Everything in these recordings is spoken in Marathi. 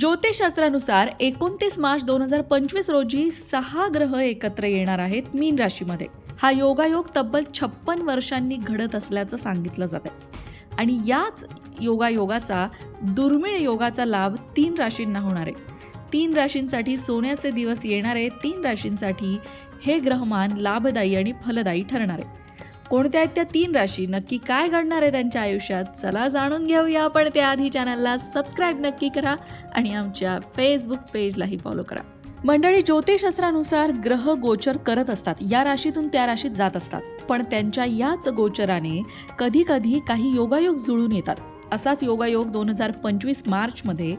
ज्योतिषशास्त्रानुसार एकोणतीस मार्च दोन हजार पंचवीस रोजी सहा ग्रह एकत्र येणार आहेत मीन राशीमध्ये. हा योगायोग तब्बल छप्पन वर्षांनी घडत असल्याचं सांगितलं जात आहे. आणि याच योगायोगाचा दुर्मिळ योगाचा लाभ तीन राशींना होणार आहे. तीन राशींसाठी सोन्याचे दिवस येणारे तीन राशींसाठी हे ग्रहमान लाभदायी आणि फलदायी ठरणार आहे. कोणत्या आहेत त्या तीन राशी? नक्की काय घडणार आहे त्यांच्या आयुष्यात? चला जाणून घेऊया. पण त्याआधी चॅनलला सबस्क्राईब नक्की करा आणि आमच्या फेसबुक पेजलाही फॉलो करा. मंडळी ज्योतिषशास्त्रानुसार ग्रह गोचर करत असतात. या राशीतून त्या राशीत जात असतात. पण त्यांच्या याच गोचराने कधी कधी काही योगायोग जुळून येतात. असाच योगायोग दोन हजार पंचवीस मार्चमध्ये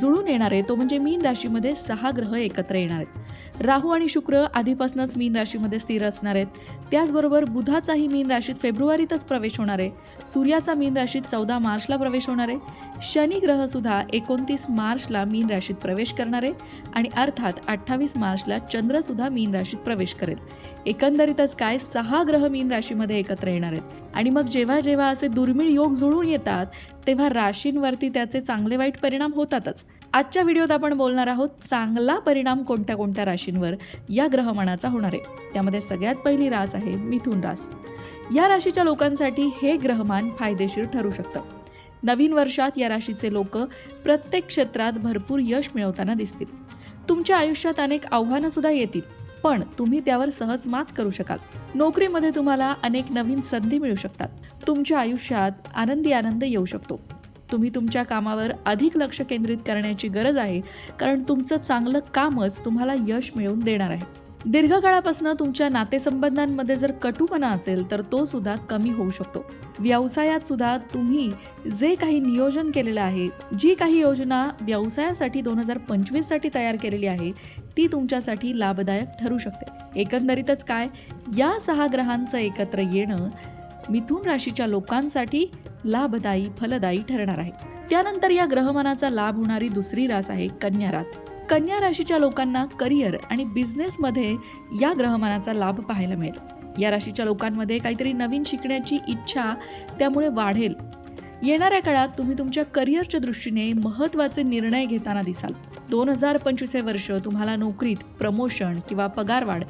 जुळून येणार आहे. तो म्हणजे मीन राशीमध्ये सहा ग्रह एकत्र येणार आहेत. राहू आणि शुक्र आधीपासूनच मीन राशीमध्ये स्थिर असणार आहेत. त्याचबरोबर बुधाचाही मीन राशीत फेब्रुवारीतच प्रवेश होणार आहे. सूर्याचा मीन राशीत चौदा मार्चला प्रवेश होणार आहे. शनी ग्रह सुद्धा एकोणतीस मार्चला मीन राशीत प्रवेश करणार आहे आणि अर्थात अठ्ठावीस मार्चला चंद्र सुद्धा मीन राशीत प्रवेश करेल. एकंदरीतच काय सहा ग्रह मीन राशीमध्ये एकत्र येणार आहेत? आणि मग जेव्हा जेव्हा असे दुर्मिळ योग जुळून येतात तेव्हा राशींवरती त्याचे चांगले वाईट परिणाम होतातच. आजच्या व्हिडिओत आपण बोलणार आहोत चांगला परिणाम कोणत्या कोणत्या राशींवर या ग्रहमानाचा होणार आहे? त्यामध्ये सगळ्यात पहिली रास आहे मिथुन रास. या राशीच्या लोकांसाठी हे ग्रहमान फायदेशीर ठरू शकतं. नवीन वर्षात या राशीचे लोक प्रत्येक क्षेत्रात भरपूर यश मिळवताना दिसतील. तुमच्या आयुष्यात अनेक आव्हानं सुद्धा येतील पण तुम्ही त्यावर सहज मात करू शकाल. नोकरीमध्ये तुम्हाला अनेक नवीन संधी मिळू शकतात. तुमच्या आयुष्यात आनंदी आनंद येऊ शकतो. तुम्ही तुमच्या कामावर अधिक लक्ष केंद्रित करण्याची गरज आहे कारण तुमचं चांगलं कामच तुम्हाला यश मिळवून देणार आहे. दीर्घकाळापासून तुमच्या नातेसंबंधांमध्ये जर कटुपणा असेल तर तो सुद्धा कमी होऊ शकतो. व्यवसायात सुद्धा तुम्ही जे काही नियोजन केलेलं आहे जी काही योजना व्यवसायासाठी दोन हजार पंचवीससाठी तयार केलेली आहे ती तुमच्यासाठी लाभदायक ठरू शकते. एकंदरीतच काय? या सहा ग्रहांचं एकत्र येणं मिथुन राशीच्या लोकांसाठी लाभदायी फलदायी ठरणार आहे. त्यानंतर या ग्रहमानाचा लाभ होणारी दुसरी रास आहे कन्या रास. कन्या राशीच्या लोकांना करिअर आणि बिझनेसमध्ये या ग्रहमानाचा लाभ पाहायला मिळेल. या राशीच्या लोकांमध्ये काहीतरी नवीन शिकण्याची इच्छा त्यामुळे वाढेल. येणाऱ्या काळात तुम्ही तुमच्या करिअरच्या दृष्टीने महत्त्वाचे निर्णय घेताना दिसाल. दोन हजार पंचवीस हे वर्ष तुम्हाला नोकरीत प्रमोशन किंवा पगारवाढ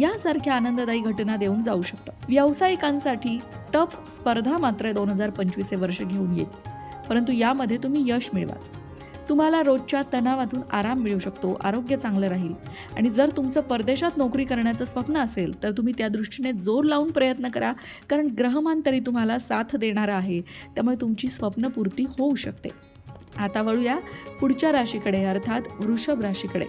यासारख्या आनंददायी घटना देऊन जाऊ शकतं व्यावसायिकांसाठी टफ स्पर्धा मात्र दोन हजार पंचवीस हे वर्ष घेऊन येईल. परंतु यामध्ये तुम्ही यश मिळवाल. तुम्हाला रोजच्या तणावातून आराम मिळू शकतो आरोग्य चांगलं राहील. आणि जर तुमचं परदेशात नोकरी करण्याचं स्वप्न असेल तर तुम्ही त्या दृष्टीने जोर लावून प्रयत्न करा कारण ग्रहमान तरी तुम्हाला साथ देणारा आहे. त्यामुळे तुमची स्वप्नपूर्ती होऊ शकते. आता वळूया पुढच्या राशीकडे अर्थात वृषभ राशीकडे.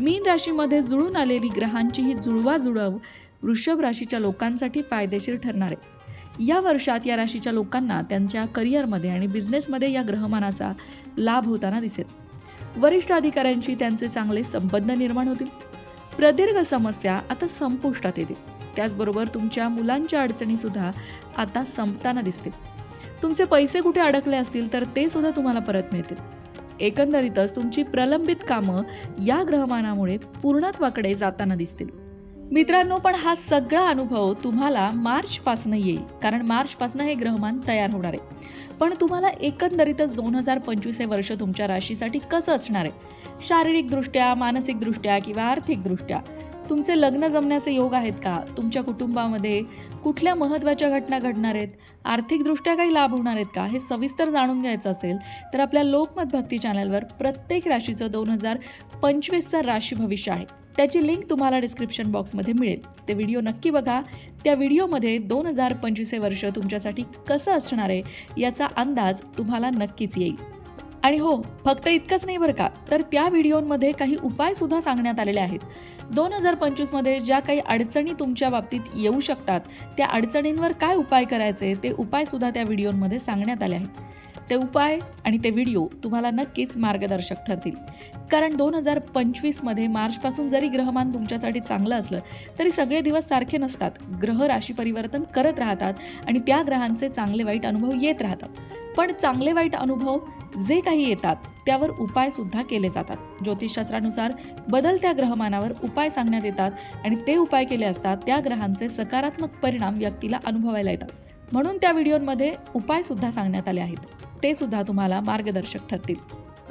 मीन राशीमध्ये जुळून आलेली ग्रहांची ही जुळवा जुळव वृषभ राशीच्या लोकांसाठी फायदेशीर ठरणार आहे. या वर्षात या राशीच्या लोकांना त्यांच्या करिअरमध्ये आणि बिझनेसमध्ये या ग्रहमानाचा लाभ होताना दिसेल. वरिष्ठ अधिकाऱ्यांशी त्यांचे चांगले संबंध निर्माण होतील. प्रदीर्घ समस्या आता संपुष्टात येतील. त्याचबरोबर तुमच्या मुलांच्या अडचणीसुद्धा आता संपताना दिसतील. तुमचे पैसे कुठे अडकले असतील तर ते सुद्धा तुम्हाला परत मिळतील. एकंदरीतच तुमची प्रलंबित कामं या ग्रहमानामुळे पूर्णत्वाकडे जाताना दिसतील. मित्रांनो पण हा सगळा अनुभव तुम्हाला मार्चपासनं येईल कारण मार्चपासनं हे ग्रहमान तयार होणार आहे. पण तुम्हाला एकंदरीतच दोन हजार पंचवीस हे वर्ष तुमच्या राशीसाठी कसं असणार आहे? शारीरिकदृष्ट्या मानसिकदृष्ट्या किंवा आर्थिकदृष्ट्या? तुमचे लग्न जमण्याचे योग आहेत का? तुमच्या कुटुंबामध्ये कुठल्या महत्त्वाच्या घटना घडणार आहेत? आर्थिकदृष्ट्या काही लाभ होणार आहेत का? हे सविस्तर जाणून घ्यायचं असेल तर आपल्या लोकमत भक्ती चॅनलवर प्रत्येक राशीचं दोन हजार पंचवीसचं राशी भविष्य आहे. त्याची लिंक तुम्हाला डिस्क्रिप्शन बॉक्समध्ये मिळेल. ते व्हिडिओ नक्की बघा. त्या व्हिडिओमध्ये दोन हजार पंचवीस हे वर्ष तुमच्यासाठी कसं असणार आहे याचा अंदाज तुम्हाला नक्कीच येईल. आणि हो फक्त इतकंच नाही बरं का तर त्या व्हिडिओमध्ये काही उपायसुद्धा सांगण्यात आलेले आहेत. दोन हजार पंचवीसमध्ये ज्या काही अडचणी तुमच्या बाबतीत येऊ शकतात त्या अडचणींवर काय उपाय करायचे ते उपायसुद्धा त्या व्हिडिओमध्ये सांगण्यात आले आहेत. ते उपाय आणि ते व्हिडिओ तुम्हाला नक्कीच मार्गदर्शक ठरतील. कारण दोन हजार पंचवीसमध्ये मार्चपासून जरी ग्रहमान तुमच्यासाठी चांगलं असलं तरी सगळे दिवस सारखे नसतात. ग्रह राशी परिवर्तन करत राहतात आणि त्या ग्रहांचे चांगले वाईट अनुभव येत राहतात. पण चांगले वाईट अनुभव जे काही येतात त्यावर उपाय सुद्धा केले जातात. ज्योतिषशास्त्रानुसार बदलत्या ग्रहमानावर उपाय सांगण्यात येतात आणि ते उपाय केले असतात त्या ग्रहांचे सकारात्मक परिणाम व्यक्तीला अनुभवायला येतात. म्हणून त्या व्हिडिओमध्ये उपाय सुद्धा सांगण्यात आले आहेत. ते सुद्धा तुम्हाला मार्गदर्शक ठरतील.